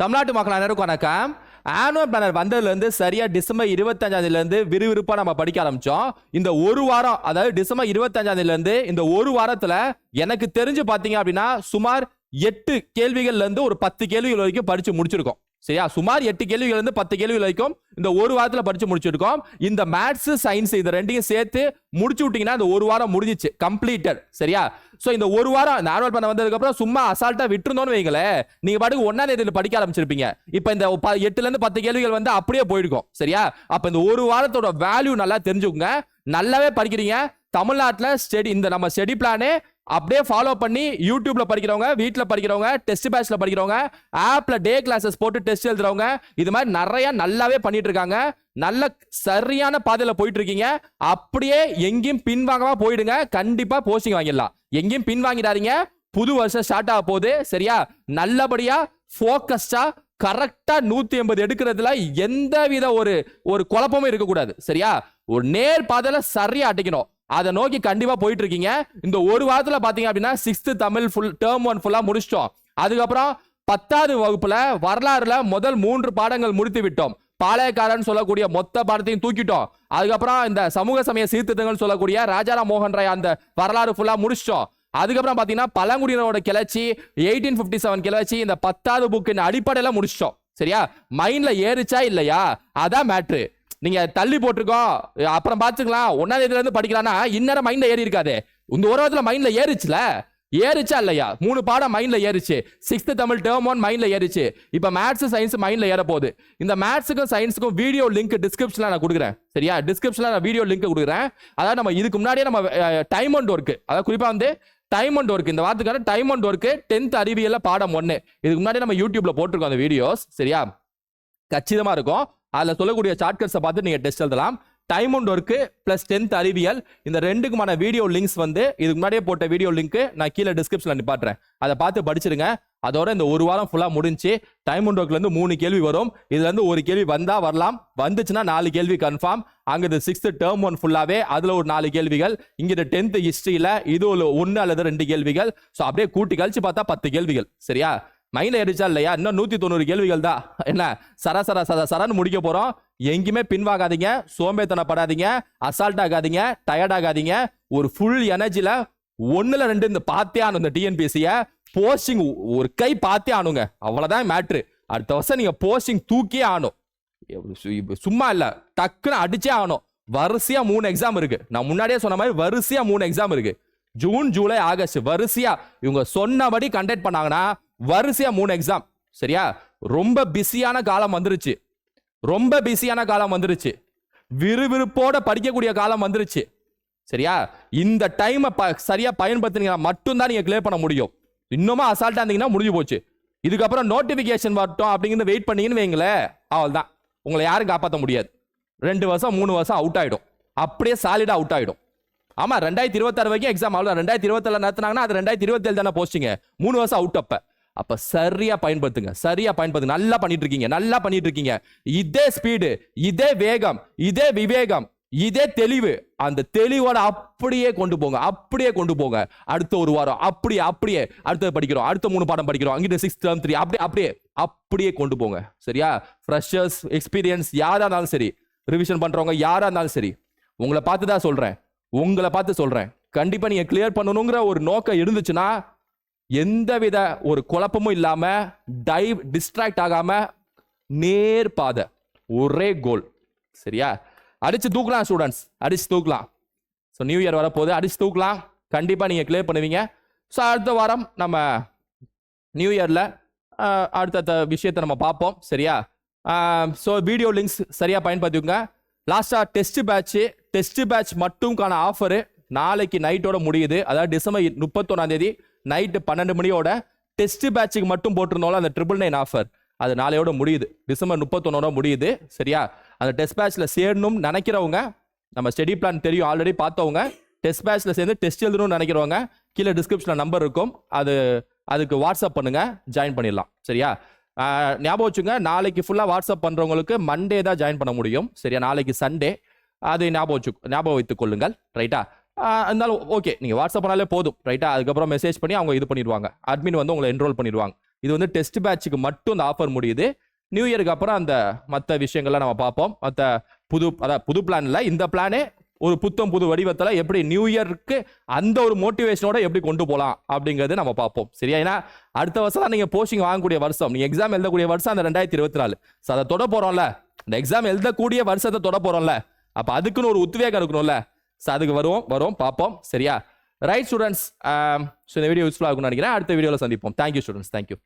தமிழ்நாட்டு மக்கள் அனைவருக்கும் வணக்கம். ஆனுவல் பிளானர் வந்ததுலேருந்து சரியாக டிசம்பர் இருபத்தஞ்சாந்தேதியிலேருந்து விறுவிறுப்பாக நம்ம படிக்க ஆரம்பித்தோம் இந்த ஒரு வாரம் அதாவது டிசம்பர் இருபத்தஞ்சாந்தேதியிலேருந்து இந்த ஒரு வாரத்தில் எனக்கு தெரிஞ்சு பார்த்தீங்க அப்படின்னா சுமார் எட்டு கேள்விகள்லேருந்து ஒரு பத்து கேள்விகள் வரைக்கும் படித்து முடிச்சிருக்கோம். சரியா? சுமார் எட்டு கேள்விகள் இருந்து பத்து கேள்விகள் வரைக்கும் இந்த ஒரு வாரத்தில் படிச்சு முடிச்சிருக்கோம். இந்த மேத்ஸ் சயின்ஸ் இந்த ரெண்டையும் சேர்த்து முடிச்சு விட்டீங்கன்னா இந்த ஒரு வாரம் முடிஞ்சிச்சு. கம்ப்ளீட்டட் சரியா? ஸோ இந்த ஒரு வாரம் இந்த ஆனுவல் பண்ண வந்ததுக்கப்புறம் சும்மா அசால்ட்டா விட்டுருந்தோம்னு வைங்களேன் நீங்க பாட்டுக்கு ஒன்னாம் தேதியில் படிக்க ஆரம்பிச்சிருப்பீங்க. இப்போ இந்த ப- எட்டுல இருந்து பத்து கேள்விகள் வந்து அப்படியே போயிருக்கும். சரியா? அப்போ இந்த ஒரு வாரத்தோட வேல்யூ நல்லா தெரிஞ்சுக்கோங்க. நல்லாவே படிக்கிறீங்க. தமிழ்நாட்டில் ஸ்டடி இந்த நம்ம ஸ்டடி பிளானே அப்படியே ஃபாலோ பண்ணி யூடியூப்ல படிக்கிறவங்க வீட்டில் படிக்கிறவங்க டெஸ்ட் பேட்ச்ல படிக்கிறவங்க ஆப்ல டே கிளாஸஸ் போட்டு டெஸ்ட் எழுதுறவங்க இது மாதிரி நிறைய நல்லாவே பண்ணிட்டு இருக்காங்க. நல்ல சரியான பாதையில போயிட்டு இருக்கீங்க. அப்படியே எங்கேயும் பின்வாங்கமா போயிடுங்க. கண்டிப்பா போஸ்டிங் வாங்கிடலாம். எங்கேயும் பின்வாங்கிடாதீங்க. புது வருஷம் ஸ்டார்ட் ஆக போகுது. சரியா? நல்லபடியா ஃபோக்கஸ்டா கரெக்டா நூத்தி எண்பது எடுக்கிறதுல எந்த வித ஒரு ஒரு குழப்பமும் இருக்கக்கூடாது. சரியா? ஒரு நேர் பாதையில சரியா அடைக்கணும். அதை நோக்கி கண்டிப்பா போயிட்டு இருக்கீங்க இந்த ஒரு வாரத்துல பாத்தீங்க அப்படின்னா sixth Tamil full term one ஃபுல்லா முடிச்சிட்டோம். அதுக்கப்புறம் பத்தாவது வகுப்புல வரலாறுல முதல் மூன்று பாடங்கள் முடித்து விட்டோம். பாளையக்காரன் சொல்லக்கூடிய மொத்த பாடத்தையும் தூக்கிட்டோம். அதுக்கப்புறம் இந்த சமூக சமய சீர்திருத்தங்கள் சொல்லக்கூடிய ராஜாராம் மோகன் ராய் அந்த வரலாறு ஃபுல்லா முடிச்சிட்டோம். அதுக்கப்புறம் பாத்தீங்கன்னா பழங்குடியினரோட கிளர்ச்சி எயிட்டீன் பிப்டி செவன் கிளர்ச்சி இந்த பத்தாவது புக்கின் அடிப்படையில முடிச்சிட்டோம். சரியா? மைண்ட்ல ஏறிச்சா இல்லையா? அதான் மேட்ரு நீங்க தள்ளி போட்டிருக்கோம். அப்புறம் பாத்துக்கலாம். ஒன்னாம் தேதியில இருந்து படிக்கலாம்னா இந்நேரம் மைண்ட்ல ஏறி இருக்காது. இந்த ஒரு வாரத்துல மைண்ட்ல ஏறிச்சுல? ஏறிச்சா இல்லையா? மூணு பாடம் மைண்ட்ல ஏறிச்சு. சிக்ஸ்த் தமிழ் டேர்ம் ஒன் மைண்ட்ல ஏறிச்சு. இப்போ மேத்ஸ் சயின்ஸ் மைண்ட்ல ஏற போகுது. இந்த மேத்ஸுக்கும் சயின்ஸுக்கும் வீடியோ லிங்க் டிஸ்கிரிப்ஷன்ல நான் கொடுக்குறேன். சரியா? டிஸ்கிரிப்ஷன்ல நான் வீடியோ லிங்க் கொடுக்குறேன். அதாவது நம்ம இதுக்கு முன்னாடியே நம்ம டைம் அண்ட் ஒர்க்கு அதாவது குறிப்பா வந்து டைம் அண்ட் ஒர்க் இந்த வார்த்தைக்கான டைம் அண்ட் ஒர்க்கு டென்த் அறிவியல்ல பாடம் ஒன்று இதுக்கு முன்னாடி நம்ம யூடியூப்ல போட்டிருக்கோம் அந்த வீடியோஸ் சரியா? கச்சிதமா இருக்கும். அதில் சொல்லக்கூடிய ஷார்ட்கட்ஸை பார்த்து நீங்கள் டெஸ்ட் எழுதலாம். Time and work plus tenth அறிவியல். இந்த ரெண்டுக்குமான வீடியோ லிங்க்ஸ் வந்து இதுக்கு முன்னாடியே போட்ட வீடியோ லிங்க் நான் கீழே டிஸ்கிரிப்ஷனில் நிப்பாட்டுறேன். அதை பார்த்து படிச்சிருங்க அதோட இந்த ஒரு வாரம் ஃபுல்லாக முடிஞ்சு டைம் அண்ட் ஒர்க்லேருந்து மூணு கேள்வி வரும். இதுலேருந்து ஒரு கேள்வி வந்தால் வரலாம். வந்துச்சுன்னா நாலு கேள்வி கன்ஃபார்ம் அங்கே இது சிக்ஸ்த்து டேர்ம் ஒன் ஃபுல்லாகவே அதில் ஒரு நாலு கேள்விகள். இங்கே டென்த்து ஹிஸ்ட்ரியில் இது ஒரு ஒன்று அல்லது ரெண்டு கேள்விகள். ஸோ அப்படியே கூட்டி கழிச்சு பார்த்தா பத்து கேள்விகள். சரியா? மைண்ட் ஆயிடுச்சா இல்லையா? இன்னும் நூத்தி தொண்ணூறு கேள்விகள் தான். என்ன? சர சர சர சரன்னு முடிக்க போறோம். எங்கேயுமே பின்வாகாதீங்க. சோம்பேத்தனப்படாதீங்க அசால்ட் ஆகாதீங்க. டயர்ட் ஆகாதீங்க. ஒரு ஃபுல் எனர்ஜியில் ஒன்றில் ரெண்டு இந்த பார்த்தே ஆனும் இந்த டிஎன்பிஎஸ்சியை போஸ்டிங் ஒரு கை பார்த்தே ஆனுங்க அவ்வளவுதான் மேட்ரு அடுத்த வருஷம் நீங்க போஸ்டிங் தூக்கியே ஆனும் சும்மா இல்ல. டக்குன்னு அடிச்சே ஆகணும். வரிசையா மூணு எக்ஸாம் இருக்கு. நான் முன்னாடியே சொன்ன மாதிரி வரிசையா மூணு எக்ஸாம் இருக்கு. ஜூன் ஜூலை ஆகஸ்ட் வரிசையா இவங்க சொன்னபடி கண்டக்ட் பண்ணாங்கன்னா வரிசையா மூணு எக்ஸாம் சரியா? ரொம்ப பிஸியான காலம் வந்துருச்சு. ரொம்ப பிஸியான காலம் வந்துருச்சு. விறுவிறுப்போட படிக்கக்கூடிய காலம் வந்துருச்சு. சரியா? இந்த டைமை ப சரியா பயன்படுத்தினீங்கன்னா மட்டும்தான் நீங்க கிளியர் பண்ண முடியும். இன்னுமா அசால்ட்டா இருந்தீங்கன்னா முடிஞ்சு போச்சு. இதுக்கப்புறம் நோட்டிபிகேஷன் வரட்டும் அப்படிங்கிறது வெயிட் பண்ணீங்கன்னு வைங்களேன். அவ்வளவுதான். உங்களை யாரும் காப்பாற்ற முடியாது. ரெண்டு வருஷம் மூணு வருஷம் அவுட் ஆகிடும் அப்படியே சாலிடாக அவுட் ஆகிடும் ஆமாம் ரெண்டாயிரத்தி இருபத்தாறு வரைக்கும் எக்ஸாம் அவ்வளோ ரெண்டாயிரத்தி இருபத்தில் நடத்துனாங்கன்னா அது ரெண்டாயிரத்தி இருபத்தேழு தானே போஸ்டிங்க மூணு வருஷம் அவுட் அப்போ. அப்ப சரியா பயன்படுத்துங்க. சரியா பயன்படுத்துங்க. நல்லா பண்ணிட்டு இருக்கீங்க நல்லா பண்ணிட்டு இருக்கீங்க இதே ஸ்பீடு இதே வேகம் இதே விவேகம் இதே தெளிவு. அந்த தெளிவோட அப்படியே கொண்டு போங்க. அப்படியே கொண்டு போங்க. அடுத்த ஒரு வாரம். அப்படியே அப்படியே. அடுத்தது படிக்கிறோம். அடுத்த மூணு பாடம் படிக்கிறோம். அங்கிட்ட சிக்ஸ் டேர்ம் த்ரீ அப்படியே அப்படியே. அப்படியே கொண்டு போங்க. சரியா? ஃப்ரெஷர்ஸ் எக்ஸ்பீரியன்ஸ் யாரா இருந்தாலும் சரி. ரிவிஷன் பண்றவங்க யாரா இருந்தாலும் சரி. உங்களை பார்த்து தான் சொல்றேன். உங்களை பார்த்து சொல்றேன். கண்டிப்பா நீங்க கிளியர் பண்ணணுங்கிற ஒரு நோக்கம் இருந்துச்சுன்னா எந்தவித ஒரு குழப்பமும் இல்லாம டைவ் டிஸ்ட்ராக்ட் ஆகாம நேர் பாதை. ஒரே கோல் சரியா? அடிச்சு தூக்கலாம் ஸ்டூடெண்ட்ஸ் அடிச்சு தூக்கலாம். ஸோ நியூ இயர் வரப்போகுது. அடிச்சு தூக்கலாம். கண்டிப்பாக நீங்கள் கிளியர் பண்ணுவீங்க. ஸோ அடுத்த வாரம் நம்ம நியூ இயரில் அடுத்தடுத்த விஷயத்தை நம்ம பார்ப்போம். சரியா? ஸோ வீடியோ லிங்க்ஸ் சரியாக பயன்படுத்திக்கோங்க. லாஸ்ட்டாக டெஸ்ட் பேட்ச்சு டெஸ்ட் பேட்ச் மட்டும்கான ஆஃபரு நாளைக்கு நைட்டோட முடியுது. அதாவது டிசம்பர் முப்பத்தொன்னாம் தேதி. நைட்டு பன்னெண்டு மணியோட டெஸ்ட் பேட்சுக்கு மட்டும் போட்டிருந்தோம்ல அந்த ட்ரிபிள் நைன் ஆஃபர் அது நாளையோட முடியுது. டிசம்பர் முப்பத்தொன்னோட முடியுது. சரியா? அந்த டெஸ்ட் பேட்சில் சேரணும்னு நினைக்கிறவங்க நம்ம ஸ்டடி பிளான் தெரியும் ஆல்ரெடி பார்த்தவங்க டெஸ்ட் பேட்சில் சேர்ந்து டெஸ்ட் எழுதணும்னு நினைக்கிறவங்க கீழே டிஸ்கிரிப்ஷனில் நம்பர் இருக்கும். அது அதுக்கு வாட்ஸ்அப் பண்ணுங்க ஜாயின் பண்ணிடலாம். சரியா? ஞாபகம் வச்சுங்க நாளைக்கு ஃபுல்லாக வாட்ஸ்அப் பண்ணுறவங்களுக்கு மண்டே தான் ஜாயின் பண்ண முடியும். சரியா? நாளைக்கு சண்டே அதை ஞாபகம் வச்சு ஞாபகம் வைத்துக் கொள்ளுங்கள். ரைட்டா இருந்தாலும் ஓகே நீங்கள் வாட்ஸ்அப் பண்ணாலே போதும் ரைட்டா அதுக்கப்புறம் மெசேஜ் பண்ணி அவங்க இது பண்ணிடுவாங்க. அட்மின் வந்து உங்களை என்ரோல் பண்ணிடுவாங்க. இது வந்து டெஸ்ட் பேட்சுக்கு மட்டும் இந்த ஆஃபர் முடியுது. நியூ இயருக்கு அப்புறம் அந்த மற்ற விஷயங்கள்லாம் நம்ம பார்ப்போம். மற்ற புது அதாவது புது பிளான்ல இந்த பிளானே ஒரு புத்தம் புது வடிவத்தில் எப்படி நியூ இயருக்கு அந்த ஒரு மோட்டிவேஷனோட எப்படி கொண்டு போகலாம் அப்படிங்கிறது நம்ம பார்ப்போம். சரியா? ஏன்னா அடுத்த வருஷம் தான் நீங்கள் போஸ்டிங் வாங்கக்கூடிய வருஷம். நீங்கள் எக்ஸாம் எழுதக்கூடிய வருஷம் அந்த ரெண்டாயிரத்தி இருபத்தி நாலு. ஸோ அதை தொட போகிறோம்ல இந்த எக்ஸாம் எழுதக்கூடிய வருஷத்தை தொட போகிறோம்ல அப்போ அதுக்குன்னு ஒரு உத்வேகம் இருக்கணும்ல. ஸோ அதுக்கு வருவோம் வரும் பார்ப்போம். சரியா? ரைட் ஸ்டூடெண்ட்ஸ் ஸோ இந்த வீடியோ யூஸ்ஃபுல்லாக இருக்கும்னு நினைக்கிறேன். அடுத்த வீடியோவில் சந்திப்போம். Thank you students thank you